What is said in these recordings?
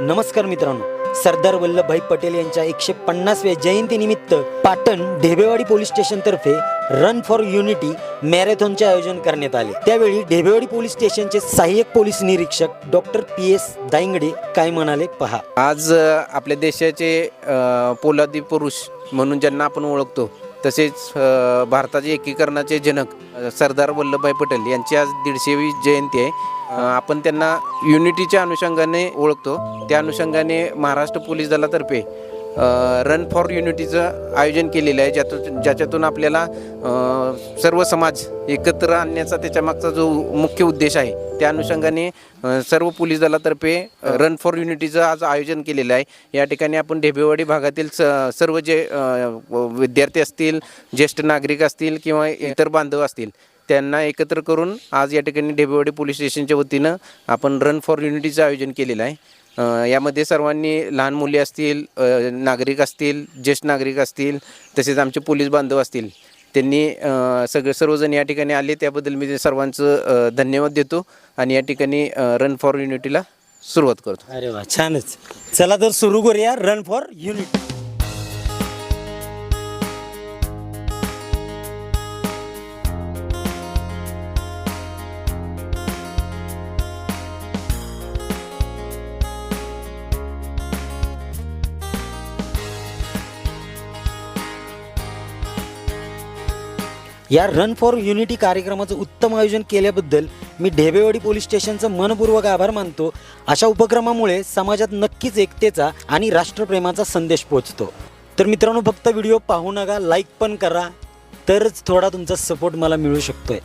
नमस्कार मित्रांनो सरदार वल्लभभाई पटेल यांच्या एकशे पन्नासव्या जयंतीनिमित्त पाटण ढेबेवाडी पोलीस स्टेशन तर्फे रन फॉर युनिटी मॅरेथॉनचे आयोजन करण्यात आले. त्यावेळी ढेबेवाडी पोलीस स्टेशनचे सहाय्यक पोलीस निरीक्षक डॉक्टर पी एस दाईंगडे काय म्हणाले पहा. आज अ, आपल्या देशाचे अ, पोलादी पुरुष म्हणून ज्यांना आपण ओळखतो तसेच भारताचे एकीकरणाचे जनक सरदार वल्लभभाई पटेल यांची आज दीडशेवी जयंती आहे. आपण त्यांना युनिटीच्या अनुषंगाने ओळखतो. त्या अनुषंगाने महाराष्ट्र पोलीस दलातर्फे रन फॉर युनिटीचं आयोजन केलेलं आहे ज्यातून ज्याच्यातून आपल्याला सर्व समाज एकत्र आणण्याचा त्याच्यामागचा जो मुख्य उद्देश आहे त्या अनुषंगाने सर्व पोलीस दलातर्फे रन फॉर युनिटीचं आज आयोजन केलेलं आहे. या ठिकाणी आपण ढेबेवाडी भागातील स सर्व जे विद्यार्थी असतील ज्येष्ठ नागरिक असतील किंवा इतर बांधव असतील त्यांना एकत्र करून आज या ठिकाणी ढेबेवाडी पोलीस स्टेशनच्या वतीनं आपण रन फॉर युनिटीचं आयोजन केलेलं आहे. यामध्ये सर्वांनी लहान मुले असतील नागरिक असतील ज्येष्ठ नागरिक असतील तसेच आमचे पोलीस बांधव असतील त्यांनी सगळे सर्वजण या ठिकाणी आले. त्याबद्दल मी ते सर्वांचं धन्यवाद देतो आणि या ठिकाणी रन फॉर युनिटीला सुरुवात करतो. अरे वा छानच. चला तर सुरू करूया रन फॉर युनिटी या रन फॉर युनिटी कार्यक्रमाचं उत्तम आयोजन केल्याबद्दल मी ढेबेवाडी पोलीस स्टेशनचं मनपूर्वक आभार मानतो. अशा उपक्रमामुळे समाजात नक्कीच एकतेचा आणि राष्ट्रप्रेमाचा संदेश पोचतो तर मित्रांनो फक्त व्हिडिओ पाहू नका लाईक पण करा. तरच थोडा तुमचा सपोर्ट मला मिळू शकतोय.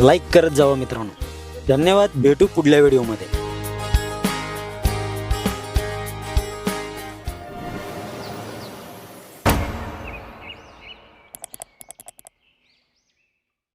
लाईक करत जावा मित्रांनो. धन्यवाद. भेटू पुढल्या व्हिडिओमध्ये.